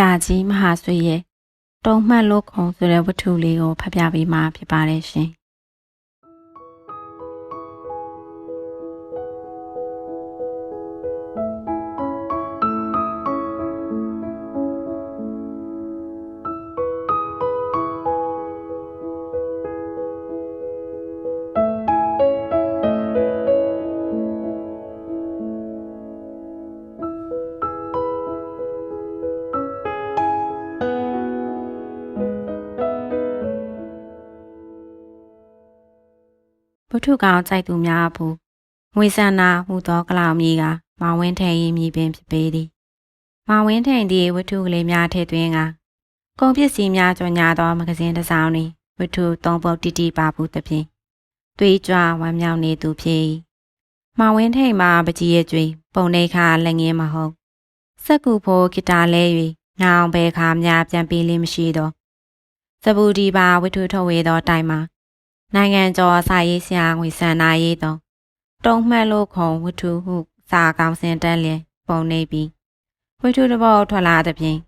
ရာကြီးမဟာဆွေရဲ့တုံမှတ်လို့ခုံဆိုတဲ့ဝတ္ထုလေးကိုဖတ်ပြပေးမှာဖြစ်ပါတယ်ရှင်။ ထုကောင်ကြိုက်သူများဘူးငွေဆန္နာဟူသောကလောင်မြေကမောင်ဝင်းထိန်၏မြေပင်ဖြစ်ပေသည်မောင်ဝင်းထိန်သည်ဝတ္ထုကလေးများထည့်သွင်းကကုန်ပစ္စည်းများကြော်ညာသောမဂဇင်းတစ်စောင်တွင်ဝတ္ထုသုံးပုဒ်တိတိပါဘူးသဖြင့်သွေးကြွဝမ်းမြောက်နေသူဖြစ်၏မောင်ဝင်းထိန်မှာပကြီးရဲ့ကျွေးပုံနေခါလက်ငင်းမဟုတ်စက်ကူဖိုးဂီတာလဲ၍ညောင်ဘဲခါများပြန်ပေးလင်းမရှိသောစပူဒီပါဝတ္ထုထုတ်ဝေသောတိုင်မှာ နိုင်ငံကျော်စာရေးဆရာငွေဆန္ဒရေးသောတုံးမှတ်လို့ခုံဝတ္ထုဟုစာကောင်းစင်တက်လျင်ပုံနေပြီးဝတ္ထုတစ်ပုဒ်ထွက်လာသဖြင့်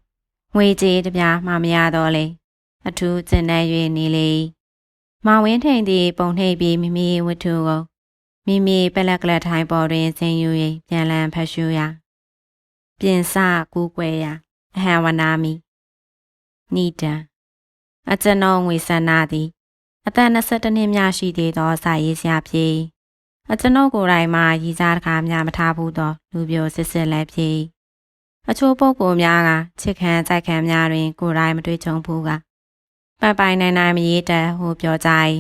ငွေကြေးတစ်ပြားမှမရတော့လေအထူးကျင်နေ၍နေလေမောင်ဝင်းထိန်သည်ပုံနှိပ်ပြီးမိမိဝတ္ထုကိုမိမိပလက်ကလက်ထိုင်ပေါ်တွင်ဆင်းယူ၍ပြန်လည်ဖတ်ရှုရာပြင်စကူးကွယ်ရာအဟံဝနာမီနိဒံအကျွန်ုံငွေဆန္ဒသည် အသက်22နှစ်များရှိသေးသောစာရေးဆရာဖြစ်၏အကျွန်ုပ်ကိုယ်တိုင်မှရည်စားတကားများမထားဘူးသောလူပြိုစစ်စစ်လည်းဖြစ်၏အချို့ပုဂ္ဂိုလ်များကချစ်ခံကြိုက်ခံများတွင် ကိုယ်တိုင်မတွေ့ကြုံဘူးကပန်ပိုင်နိုင်နိုင်မရေးတတ်ဟုပြောကြ၏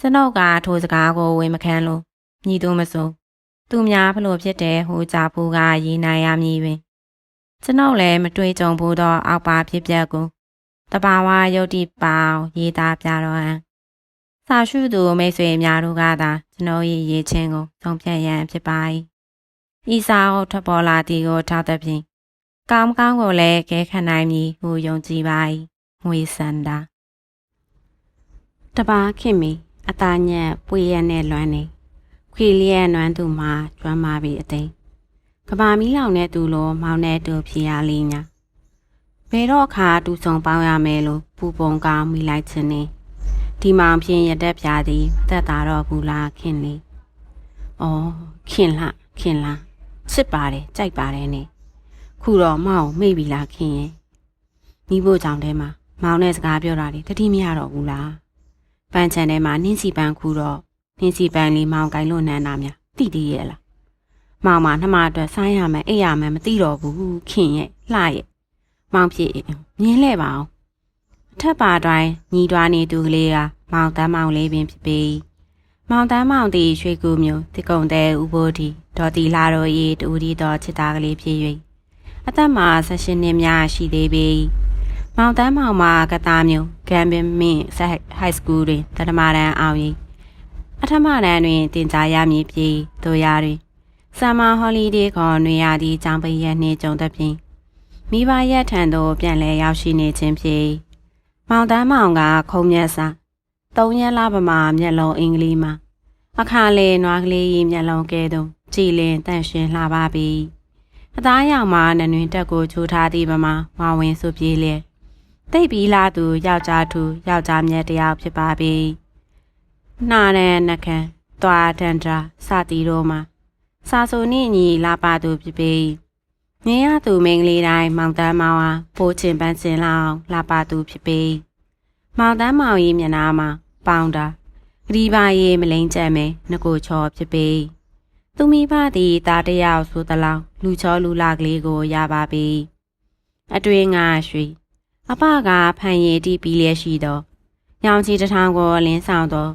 ကျွန်ုပ်ကထိုစကားကိုဝေမခံလို့ညီသူမဆိုသူများဘလို့ဖြစ်တယ်ဟုကြဘူးကရေးနိုင်ရမည်တွင်ကျွန်ုပ်လည်းမတွေ့ကြုံဘူးသောအောက်ပါဖြစ်ပျက်ကိုတဘာဝယုတ်တိပောင်ရေးသားပြတော့ဟန် စာရှုသူမိတ်ဆွေများတို့ကသာကျွန်တော်၏ရေးချင်းကိုသုံးဖြတ်ရန်ဖြစ်ပါ၏ဤစာအုပ်ထပ်ပေါ်လာသည်ကိုထောက်သဖြင့်ကောင်းကောင်းကိုလည်းကဲခံနိုင်မည်ဟုယုံကြည်ပါ၏ငွေစန္ဒာတပါခင်မီအသားညက်ပွေရနဲ့လွမ်းနေခွေလျက်နွမ်းသူမှာကျွမ်းမာပြီအသိကဘာမီးလောင်တဲ့သူလိုမောင်းတဲ့သူဖြစ်ရလိမ့်ညာဘယ်တော့အခါတူဆောင်ပေါင်းရမယ်လို့ပူပုံကောင်းမိလိုက်ခြင်းနဲ့ ဒီမောင်ဖြင့်ရတက်ပြားသည်သက်သာတော့ဘူးလားခင်လေ။အော်ခင်လားခင်လားစစ်ပါတယ်ကြိုက်ပါတယ်နဲ့ခုတော့မောင်မေ့ပြီလားခင်ရဲ့မိဖို့ကြောင့်တဲမှာမောင်နဲ့စကားပြောတာလေတတိမရတော့ဘူးလားပန်းချန်ထဲမှာနင်းစီပန်းခူတော့နင်းစီပန်းလေးမောင်ကင်လို့နန်းတာများတိတိရဲ့လားမောင်မနှမအတွက်ဆိုင်းရမယ်အိပ်ရမယ်မသိတော့ဘူးခင်ရဲ့လှရဲ့မောင်ဖြစ်မြင်းလဲပါအောင် ထပ်ပါတိုင်းညီတွားနေသူကလေးကမောင်တန်းမောင်လေးပင်ဖြစ်ပေမောင်တန်းမောင်သည်ရွှေကူမျိုးတကုံတဲ့ဥပိုးဒီဒေါ်တီလာတော်၏တူဒီတော်ချစ်သားကလေးဖြစ်၍အသက်မှာ16နှစ်များရှိသေးပေမောင်တန်းမောင်မှာကတားမျိုးဂမ်ဘင်မင်းဆက်ဟိုက်စကူးတွင်တထမတန်းအောင်၏အထမတန်းတွင်တင် जा ရမည်ဖြစ်တို့ရတွင်ဆမ်မာဟော်လီဒေးခေါ်နေရသည့်ကျောင်းပရက်နှင့်ကြုံသဖြင့်မိဘရက်ထံသို့ပြန်လဲရောက်ရှိနေခြင်းဖြစ် မောင်တန်းမောင်ကခုံမျက်စာသုံးရက်လာပမာမျက်လုံးအင်္ဂလိပ်မှာအခါလေနွားကလေးကြီးမျက်လုံးကဲသို့ကြည်လင်တန့်ရှင်းလှပါပြီအသားရောင်မှာနနွင်တက်ကိုချိုးထားသည့်ပမာမဝင်စုပြေးလျက်တိတ်ပြီးလာသူယောက်ျားသူယောက်ျားမြတ်တယောက်ဖြစ်ပါပြီနှာနဲ့နှကန်းသွားတန်တာစတီတို့မှာစာဆိုနှင့်ညီလာပါသူဖြစ်ပြီ မြင်ရသူမင်းကလေးတိုင်းမောင်တန်းမောင်ဟာပိုးချင်ပန်းချင်လောက်လာပါသူဖြစ်ပြီမောင်တန်းမောင်ကြီးမျက်နှာမှာပေါင်တာဂရီပါရေးမလိန်ကြက်မဲငကိုချောဖြစ်ပြီသူမိဘသည်တားတယောက်ဆိုသလောက်လူချောလူလာကလေးကိုရပါပြီအတွင်းငါရွှေအပကဖန်ရည်တီးပြီးလျက်ရှိသောညောင်ချီတထောင်ကိုလင်းဆောင်သော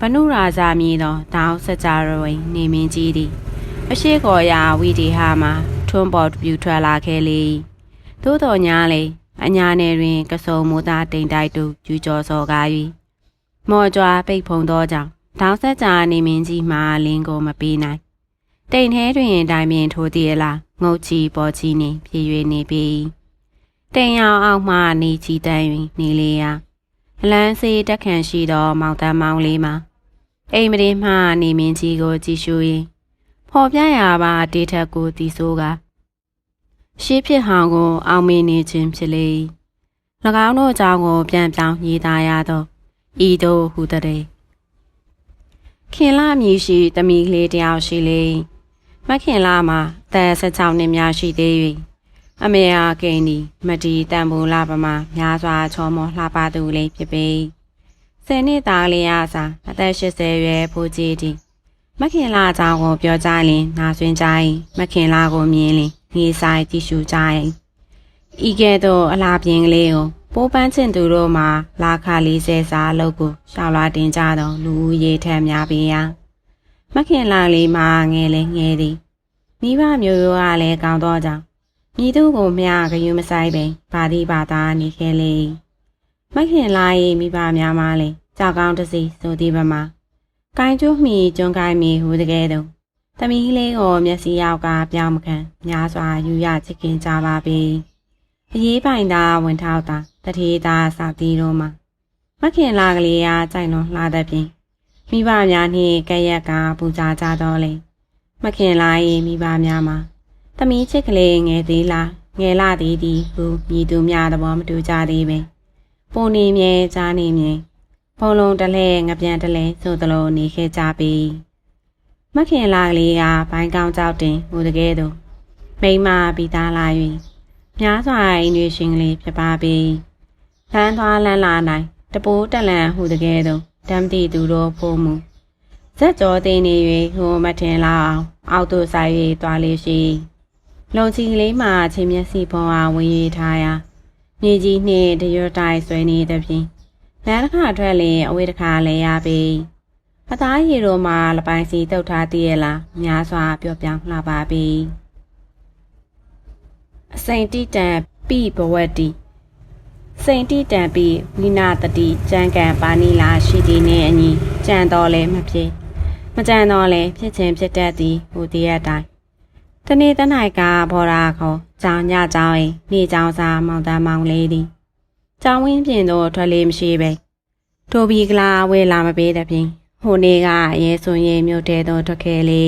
ဘနုရာဇာမည်သောတောင်စကြရဝိန်နေမင်းကြီးသည်အရှိကောရာဝီဒီဟာမှာ ထွန်းပေါ်ပြူထွက်လာခဲ့လေသို့တော်ညာလေအညာနယ်တွင် ကစုံမိုးသားတိမ်တိုက်တို့ကျူကျော်စော်ကား၍မော်ကြွားပိတ်ဖုံသောကြောင့်တောင်ဆက်ကြာနေမင်းကြီးမှလင်းကိုမပေးနိုင်တိမ်ထဲတွင်တိုင်ပင်ထိုးသည်လားငုတ်ချီပေါ်ချီနေပြေ၍နေပြီတိမ်ရောင်အောက်မှနေချီတန်း၍နေလေရာအလန်းစေးတက်ခန့်ရှိသောမောင်တန်းမောင်လေးမှာအိမ်မရင်မှနေမင်းကြီးကိုကြည့်ရှုရင်ဖော်ပြရပါတေထက်ကိုတီဆိုးက ရှေးဖြစ်ဟောင်းကို အောင်မေနေခြင်းဖြစ်လေ၎င်းတို့အကြောင်းကို ပြန်ပြောင်းရေးသားရသောဤသို့ဟူတဲ့ခင်လာမည်ရှိတမီကလေးတယောက်ရှိလေမခင်လာမှာအသက်16နှစ်များရှိသေး၍အမေအားကိန်းဒီမတီတန်ဘူလာပမာများစွာချောမောလှပသူလေးဖြစ်ပေဆယ်နှစ်သားလေးအစားအသက်80ရွယ်ဖိုးကြီးသည်မခင်လာအကြောင်းကိုပြောကြရင်နာဆွင်ကြရင်မခင်လာကိုမြင်ရင် ငေးဆိုင်ကြည့်ရှုကြရင်ဤကဲ့သို့အလားပြင်းကလေးကိုပိုးပန်းချင်သူတို့မှာလာခ40စာအလုပ်ကိုရှောက်လာတင်ကြသောလူဦးရေထက်များပေရာမခင်လာလေးမှာငယ်လေငယ်သည်မိဘမျိုးရိုးကလည်းကောင်းတော့ကြောင်းမိသူကိုမျှဂယုမဆိုင်ပင်ဗာတိဘာသာနေခဲ့လေမခင်လာ၏မိဘများမှလည်းကြောက်ကောင်းတစီဆိုသည်ပမာကိုင်းကျိုးမိကျွန်းကိုင်းမိဟူတကယ်တော့ သမီးလေးကိုမျက်စိရောက်ကပြောင်းမခံများစွာယူရချစ်ခင်ကြပါပြီအရေးပိုင်သာဝင်ထောက်တာတထေးသားစာတီးတို့မှာမခင်လာကလေးအားကြိုင်လွန်လှတဲ့ပြင်မိဘများနှင့်ကဲ့ရက်ကပူဇာကြတော့လေမခင်လာ၏မိဘများမှာသမီးချစ်ကလေးငယ်သေးလားငယ်လာသေးသည်ဟုမြည်သူများသဘောမတူကြသေးပင်ပုံနေမြဲကြားနေမြဲဖုံလုံးတလဲငပြန်တလဲဆိုသလိုနေခဲ့ကြပြီ မခင်လာကလေးကဘိုင်းကောင်းကြောက်တင်ဟိုတကယ်တော့မိမပြီးသားလာ၍များစွာအိမ်တွေရှင်ကလေးဖြစ်ပါပြီလမ်းသွားလမ်းလာနိုင်တပိုးတက်လန်ဟူတကယ်တော့တမ်းတီသူတို့ဖို့မူဇက်ကြောသိနေ၍ဟိုမထင်လာအောင်အောက်သို့ဆိုင်၍သွားလေးရှိလုံချီကလေးမှချင်းမျက်စိပေါ်အားဝင်ရထားရာမြေကြီးနှင့်တရွတ်တိုင်ဆွဲနေသည်ဖြင့်လမ်းတစ်ခါထွက်လင်အဝေးတစ်ခါလဲရပြီ အသားရည်တို့မှလပိုင်းစီတုတ်ထားတည်ရလားများစွာပြောပြောင်းလှပါပြီအစိန်တိတံပိဘဝတ္တိစိန်တိတံပိဝိနာတတိကြံကံပါဏိလာရှိသည်နှင့်အညီကြံတော်လဲမဖြစ်မကြံတော်လဲဖြစ်ခြင်းဖြစ်တတ်သည်ဟူတည်းအတိုင်းတနေ့တ၌ကဘောရာခေါ်ကြောင်ညကြောင်၏နေကြောင်စာမောင်တမောင်လေးသည်ကြောင်ဝင်းပြင်သို့ထွက်လေးမရှိပဲထိုဘီကလာဝဲလာမပေးတဲ့ဖြင့် ဟိုနေ့ကအရေးစွန်ရင်မြို့တဲသို့ထွက်ခဲ့လေ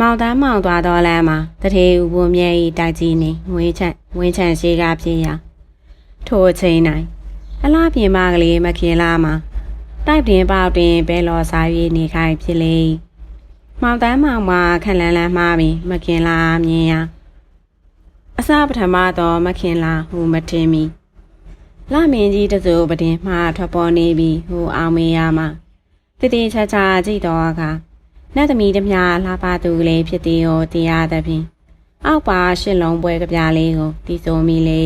မောင်တန်းမောင်သွားတော်လမ်းမှာတထေဥပုံမြဲဤတိုက်ကြီးနေဝင်းချန့်ဝင်းချန့်ရှိကပြင်းရာထိုအချိန်၌အလားပြင်မကလေးမခင်လာမှာတိုက်ပြင်ပေါက်တွင်ဘဲလော်စား၍နေခိုင်ဖြစ်လေမောင်တန်းမောင်မှာခက်လန်းလန်းမှားပြီးမခင်လာမြင်ရာအစပထမတော့မခင်လာဟူမထင်မီလမင်းကြီးတစိုးပတင်မှားထွက်ပေါ်နေပြီးဟူအောင်မေးရမှာ တည်တည်ချာချာကြည့်တော့အခါနတ်သမီးတမျှလှပသူကလေးဖြစ်သည်ကိုတရားသဖြင့်အောက်ပါရှစ်လုံးပွဲကြပြလေးကိုတီးဆိုမိလေ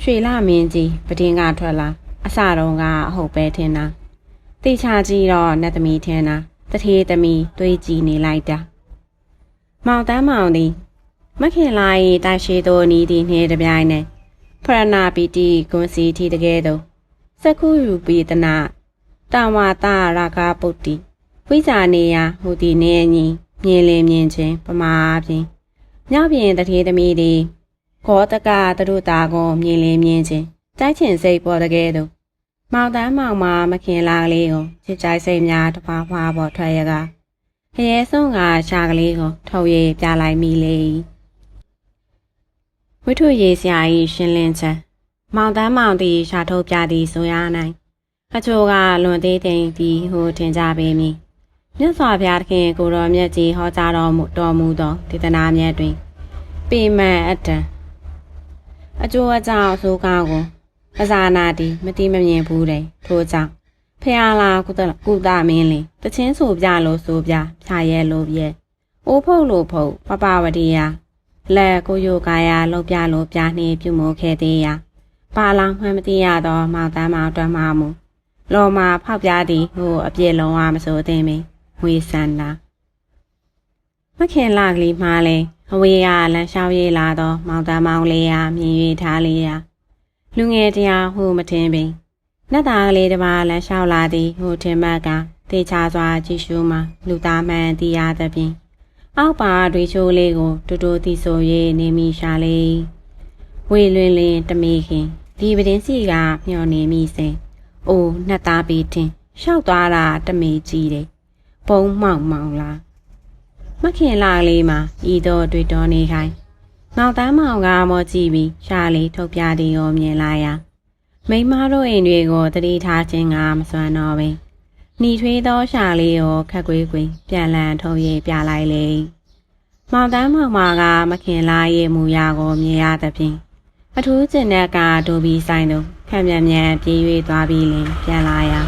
ရွှေလမင်းကြီးပတင်ကထွက်လာအစတုန်းကအဟုတ်ပဲထင်တာတိချာကြည့်တော့နတ်သမီးထင်တာတထေးသမီးတွေးကြည့်နေလိုက်တာမောင်တန်းမောင်သည်မခင်လာ၏တရှိသောနီးသည်နှင့်တပြိုင်နက်ဖရဏပီတိဂွန်စီထီတကယ်သောစက္ခုယူပိတနာ တဝါတာရာဂပုတ္တိဝိဇာနေယဟူသည်နေအညီမြင်လင်းမြင်ချင်းပမာဖြင့်မြောက်ပြင်တထေးသမီးသည်ခောတကတရုတာကိုမြင်လင်းမြင်ချင်းတိုက်ချင်စိတ်ပေါ်တကယ်သောမောင်တန်းမောင်မမခင်လာကလေးကိုချစ်ကြိုက်စိတ်များတပွားဖွားပေါ်ထွက်ရကခရဲဆုံးကရှာကလေးကိုထုတ်ရပြလိုက်မိလေဝိထုရေးစရာကြီးရှင်းလင်းချက်မောင်တန်းမောင်သည်ရှာထုတ်ပြသည်ဆိုရနိုင် အချို့ကလွန်သေးတယ်ပြီးဟိုထင်ကြပေမည်မြတ်စွာဘုရားသခင်ကိုတော်မြတ်ကြီးဟောကြားတော်မူတော်မူသောဒေသနာမြတ်တွင်ပေမန်အတ္တအကျိုးအကြောင်းအဆိုးကောင်းကိုပဇာနာတီမတိမမြင်ဘူးတယ်ထို့ကြောင့်ဖះလာကုသကုသမင်းလင်တချင်းဆိုပြလို့ဆိုပြဖြာရဲလို့ပြဲအိုးဖုတ်လို့ဖုတ်ပပဝတိယလက်ကိုယိုကာယလောက်ပြလို့ပြနှင်းပြုမိုးခဲ့သေးရာပါလောင်မှန်မသိရတော့မောင်တန်းမောင်တွမ်းမမူ လော်မာဖောက်ပြသည်ဟိုအပြည့်လုံးဝမစိုးသိမင်းဝေဆန္ဒမခင်လာကလေးမှားလဲအဝေးကလမ်းလျှောက်ရေးလာတော့မောင်တန်းမောင်လေးရာမြင်၍ထားလေးရာလူငယ်တရားဟိုမထင်ပင်နတ်သားကလေးတစ်ပါးလမ်းလျှောက်လာသည်ဟိုထင်မှတ်ကတေချာစွာကြည့်ရှုမှလူသားမှန်သိရသဖြင့်အောက်ပါတွေချိုးလေးကိုတူတူတီဆို၍နေမိရှာလေးဝေလွင်လင်တမေခင်ဒီပဒင်းစီကမျောနေမိစဉ် အိုးနှစ်သားပေးတင်ရှောက်သွားတာတမေကြီးတယ်ပုံမှောင်မောင်လားမခင်လာလေးမှာဤတော့တွေ့တော်နေခိုင်းနောက်တန်းမောင်ကမောကြည့်ပြီးရှားလေးထုတ်ပြသည်ကိုမြင်လာရာမိန်းမတို့အိမ်တွေကိုတတိထားခြင်းကမစွမ်းတော့ပင်หนีထွေးသောရှားလေးကိုခက်ကွေးကွေးပြန်လန်ထုတ်ရေးပြလိုက်လေမောင်တန်းမောင်မာကမခင်လာရဲ့မူရာကိုမြင်ရသဖြင့် အထူးကျင်တဲ့ကဒိုဘီဆိုင်သို့ခံမြန်မြန်ပြေး၍သွားပြီးလင်ပြန်လာရာ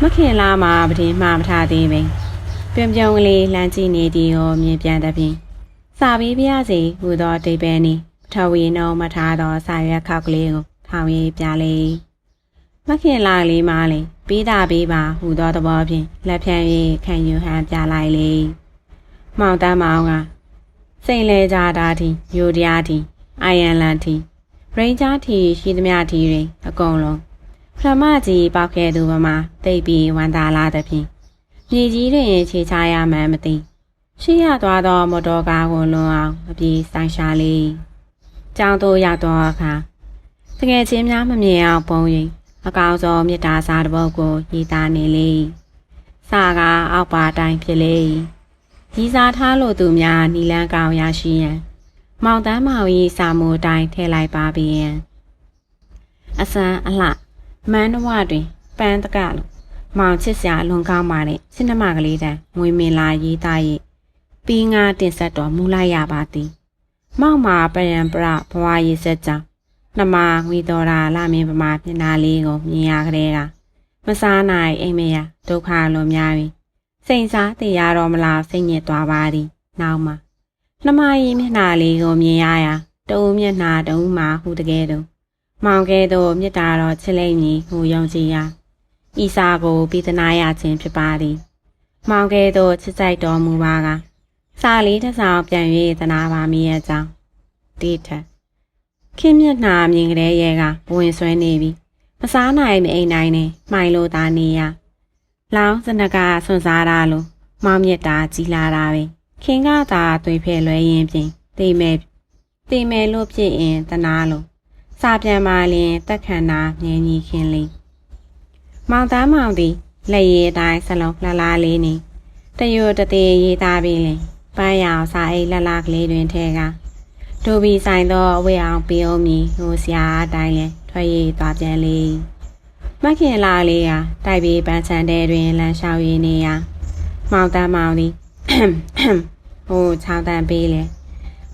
မခင်လာမှာပဒင်းမှမထားသေးပင်ပြုံပြုံကလေးလှမ်းကြည့်နေသည်ကိုမြင်ပြန်သဖြင့်စာပြီးပြရစီဟူသောတိတ်ပဲနီထဝီနှုံမထားသောစာရွက်ခောက်ကလေးကိုထောင်ရေးပြလေမခင်လာလေးမှလေပေးတာပေးပါဟူသောသဘောဖြင့်လက်ဖြန့်၍ခံယူဟန်ပြလိုက်လေမောင်တန်းမောင်ကစိန်လဲကြတာတီယူတရားတီ အိုင်ယန်လန်တီရိန်ဂျာတီရှိသမျှတီတွေအကုန်လုံးပထမကြီးပေါက်ခဲ့သူပမာတိတ်ပြီးဝန်တာလာသဖြင့်မြေကြီးတွင်ခြေချရမှန်းမသိရှိရသွားသောမော်တော်ကားကိုလွန်အောင်အပြေးဆိုင်ရှာလေးကြောင်းတို့ရောက်သောအခါတကယ်ချင်းများမမြင်အောင်ပုံရိပ်အကောင်ဆုံးမြစ်တာစာတစ်ပုဒ်ကိုရေးသားနေလေစာကအောက်ပါတိုင်းဖြစ်လေရီစာထားလို့သူများနီလန်းကောင်ရရှိရန် မောင်တန်းမောင်ကြီးစာမိုးတိုင်းထည့်လိုက်ပါပြီယံအစမ်းအလှမန်းနဝတွင်ပန်းတကလို့မောင်ချစ်စရာလွန်ကောင်းပါတဲ့စိနမကလေးတန်းငွေမင်လာရေးသားရဲ့ပြီးငါတင်ဆက်တော်မူလိုက်ရပါသည်မောက်မာပရံပရဘဝရေးဆက်ကြောင်းနှမငွေတော်တာလာမင်းပမာမျက်နာလေးကိုမြင်ရကြတဲ့ကမစားနိုင်အိမ်မရဒုက္ခလွန်များပြီစိန်စားတရားတော်မလားစိတ်ညစ်သွားပါသည်နောက်မှာ နှမကြီးမျက်နာလေးကိုမြင်ရရာတူမျက်နာတူမှဟူတကယ်တော့မောင်ကဲတော့မြတ်တာတော်ချစ်လိမ့်မည်ဟူယုံကြည်ရာဤစာကိုပြီးသနာရခြင်းဖြစ်ပါသည်မောင်ကဲတော့ချစ်ကြိုက်တော်မူပါကစာလေးတစ်စောင်ပြန်၍သနာပါမည်ရဲ့အကြောင်းတိထက်ခင်မျက်နှာမြင်ကြတဲ့ရဲကဝင်ဆွဲနေပြီမစားနိုင်မအိမ်နိုင်နဲ့မှိုင်လို့သားနေရလောင်းစနကဆွန်စားတာလို့မောင်မြတ်တာကြီးလာတာပဲ ခင်ကသာသွေဖဲ့လွဲရင်ဖြင့်တိမ်မဲ့တိမ်မဲ့လို့ဖြစ်ရင်တနာလို့စာပြန်ပါလင်တက်ခန္ဓာမြင်ကြီးခင်လေးမောင်သားမောင်သည်လက်ရည်အတိုင်းဆလုံးလှလားလေးနေတရွတသေးရေးသားပြီးလင်ပန်းရောင်စာအိတ်လက်လာကလေးတွင်ထဲကဒိုဘီဆိုင်သောအဝေးအောင်ပြုံးမီဟိုဆရာအတိုင်းလဲထွက်ရည်သွားပြန်လေမခင်လာလေးဟာတိုက်ပြီးပန်းချန်တဲတွင်လမ်းလျှောက်ရည်နေရမောင်တန်းမောင်သည် ဟိုချောင်းတန်းပေးလေ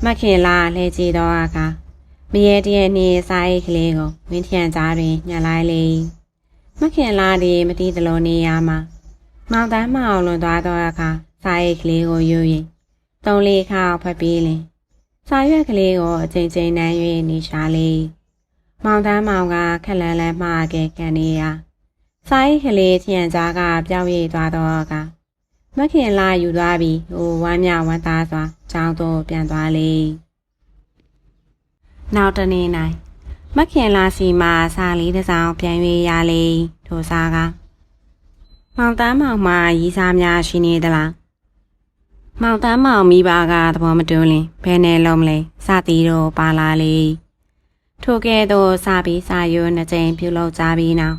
မခင်လာလဲကြည့်တော့အခါမရေတရဲ့နေစာအိတ်ကလေးကိုဝင်းထျံကြားတွင်ညှက်လိုက်လေမခင်လာသည်မတိတလုံးနေရမှာမောင်တန်းမောင်လွန်သွားတော့အခါစာအိတ်ကလေးကိုယူရင်သုံးလေးခါဖတ်ပြီးလင်စာရွက်ကလေးကိုအချိန်ချင်းနှမ်း၍နေရှာလေမောင်တန်းမောင်ကခက်လန်းလန်းမှားခဲ့ကန်နေရစာအိတ်ကလေးထျံကြားကပြောင်းရည်သွားတော့အခါ မခင်လာယူသွားပြီးဟိုဝမ်းမြဝမ်းသားစွာကျောင်းသို့ပြန်သွားလေနောက်တနေ့၌မခင်လာစီမှာစာလေးတစ်စောင်ပြန်၍ရလေထိုစာကမောင်တန်းမောင်မှာရီးစားများရှိနေသလားမောင်တန်းမောင်မိဘကသဘောမတူလင်ဘယ်နဲ့လုံးမလဲစသည်တော့ပါလာလေထိုကဲ့သို့စာပြီးစာရွနှစ်ကြိမ်ပြုလုပ်ကြပြီးနောက်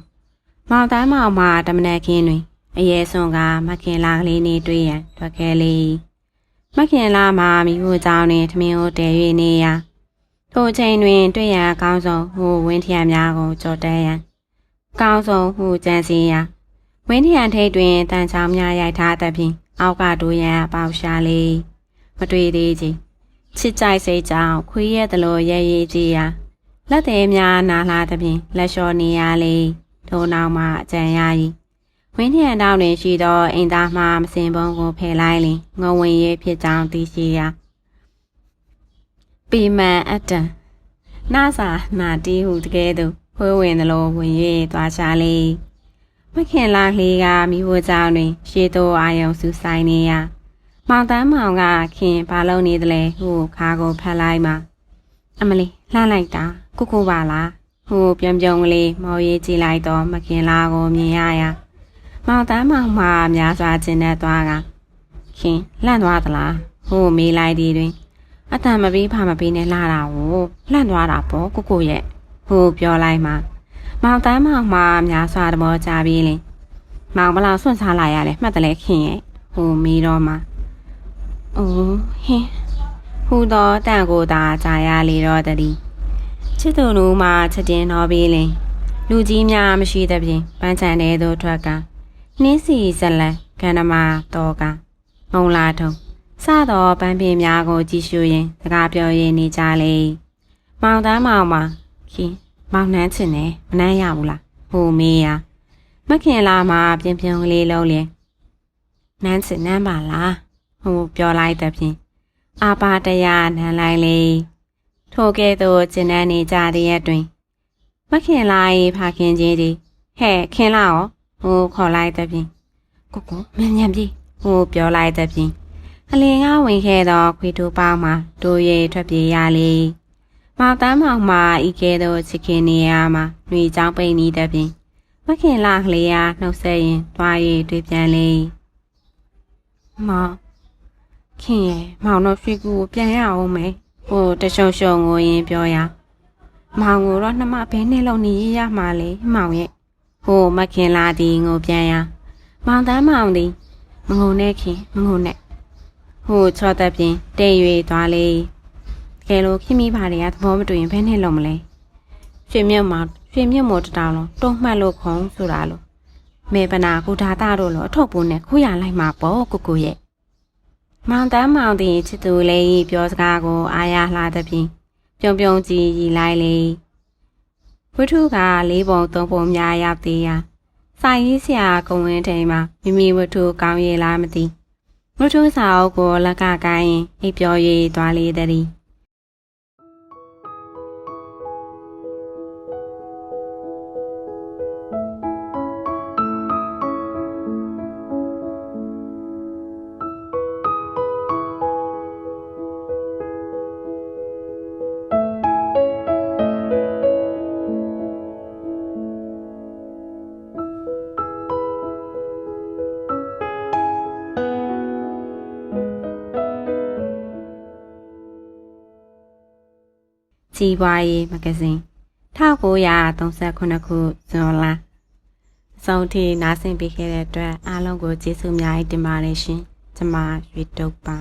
မောင်တန်းမောင်မှာတမနက်ခင်းတွင် အရေးစွန်ကမခင်လာကလေးနေတွေ့ရန်ထွက်ခဲ့လေမခင်လာမှာမိဖို့ကြောင်းနှင့်ထမင်းကိုတည်၍နေရာထိုအချိန်တွင် တွေ့ရန်အကောင်းဆုံးဟိုဝင်းထရံများကိုကြော်တဲရန်အကောင်းဆုံးဟိုကြံစည်ရာဝင်းထရံထိတ်တွင်တန်ချောင်းများရိုက်ထားသဖြင့်အောက်ကဒိုးရန်ပေါက်ရှာလေးမတွေ့သေးချင်ချစ်ကြိုက်စိတ်ကြောင့်ခွေးရဲ့တလို့ရဲရဲကြည်ရာလက်သေးများနာလာသဖြင့်လက်လျှော်နေရလေထိုနောက်မှအကြံရည် ဝင်းထရံတောင်းတွင်ရှိသောအိမ်သားမှမစင်ပုံးကိုဖယ်လိုက်လင်ငုံဝင်ရဲဖြစ်ကြောင်းသိရှိရာပီမန်အတန်နာစာနာတီးဟုတကယ်သူခွေးဝင်သလိုဝင်၍သွားချလေမခင်လာကလေးကမိဖို့ကြောင့်တွင် ရှေးတိုးအာယုံစူဆိုင်နေရမောင်တန်းမောင်ကခင်ဘာလုပ်နေသလဲဟိုခါကိုဖတ်လိုက်မှအမလီလှမ်းလိုက်တာကုကုပါလားဟိုပြုံပြုံကလေးမော်ရေးကြည့်လိုက်တော့မခင်လာကိုမြင်ရရ မောင်တန်းမောင်မှာများစွာကျင်တဲ့သွားကခင်လန့်သွားသလားဟိုမေးလိုက်သည်တွင်အတန်မပေးဖမပေးနဲ့လာတာကိုလန့်သွားတာပေါ့ကိုကိုရဲ့ဟိုပြောလိုက်မှမောင်တန်းမောင်မှာများစွာသဘောကျပြီးလင်မောင်ဘလောက်ဆွန့်စားလာရလဲမှတ်တယ်လဲခင်ရဲ့ဟိုမေးတော့မှအိုးဟင်းဟဟူသောတန်ကိုသာကြာရလေတော့တည်းချစ်သူလူမှချက်တင်တော်ပြီးလင်လူကြီးများမရှိသဖြင့်ပန်းချန်တဲ့သို့ထွက်က နှင်းစီဇလန်ကန္နမတော်ကမုံလာထုံစသောပန်းပင်များကိုကြည့်ရှုရင်းစကားပြောရင်းနေကြလေမောင်တန်းမောင်မခင်မောင်နှမ်းချင်တယ်မနှမ်းရဘူးလားဟိုမေးရမခင်လာမှပြင်းပြင်းကလေးလုံးလျင်နန်းချင်နန်းပါလားဟိုပြောလိုက်တဲ့ဖြင့်အာပါတရားနန်းလိုက်လေထိုကဲ့သို့ကျင်နန်းနေကြတဲ့ရက်တွင်မခင်လာ၏ဖခင်ကြီးသည်ဟဲ့ခင်လာရော ဟိုခေါ်လိုက်တဲ့ဖြင့်ကိုကိုမြန်မြန်ပြေးဟိုပြောလိုက်တဲ့ဖြင့်အလင်ကဝင်ခဲ့သောခွေတူပေါင်းမှာတို့ရဲထွက်ပြေးရလေမောင်တန်းမောင်မှာဤကဲ့သို့ချစ်ခင်နေရမှာနှွေချောင်းပိန်နေတဲ့ဖြင့်မခင်လာကလေးအားနှုတ်ဆက်ရင်တွားရတွေ့ပြန်လေမောင်ခင်ရဲ့မောင်တို့ရွှေကူကိုပြန်ရအောင်မယ်ဟိုတရှုံရှုံကိုရင်ပြောရမောင်ကိုတော့နှမဘဲနဲ့လောက်နေရရမှာလေမောင်ရဲ့ ဟိုမခင်လာသည်ငိုပြန်ရမောင်တန်းမောင်သည်မငုံနဲ့ခင်မငုံနဲ့ဟိုချော့တဲ့ပြင်တိတ်၍သွားလေတကယ်လို့ခင်မိပါတွေကသဘောမတူရင်ဘဲနဲ့လောက်မလဲရွှေမြတ်မောင်ရွှေမြတ်မော်တတောင်လုံးတုံးမှတ်လို့ခုံဆိုတာလို့မေပနာကုဒါတာတို့လို့အထုပ်ပိုးနဲ့ခုရလိုက်မှာပေါ့ကိုကိုရဲ့မောင်တန်းမောင်သည်ချစ်သူလေးပြောစကားကိုအားရလှသဖြင့်ပြုံပြုံကြည်ရီလိုက်လေ ဝိထုကလေးပုံသုံးပုံများရောက်သေးရာစာရေးဆရာကုံဝင်းထိန်မှာမိမိဝိထုကောင်းရည်လားမသိဝိထုစာအုပ်ကိုလက်ကကိုင်းရင်အိပ်ပျော်၍သွားလေသည် ကြီးပွားရေးမဂ္ဂဇင်း1938ခုဇွန်လအဆုံးထိနားဆင်ပေးခဲ့တဲ့အတွက်အားလုံးကိုကျေးဇူးအများကြီးတင်ပါတယ်ရှင်။ကျွန်မရွေတုပ်ပါ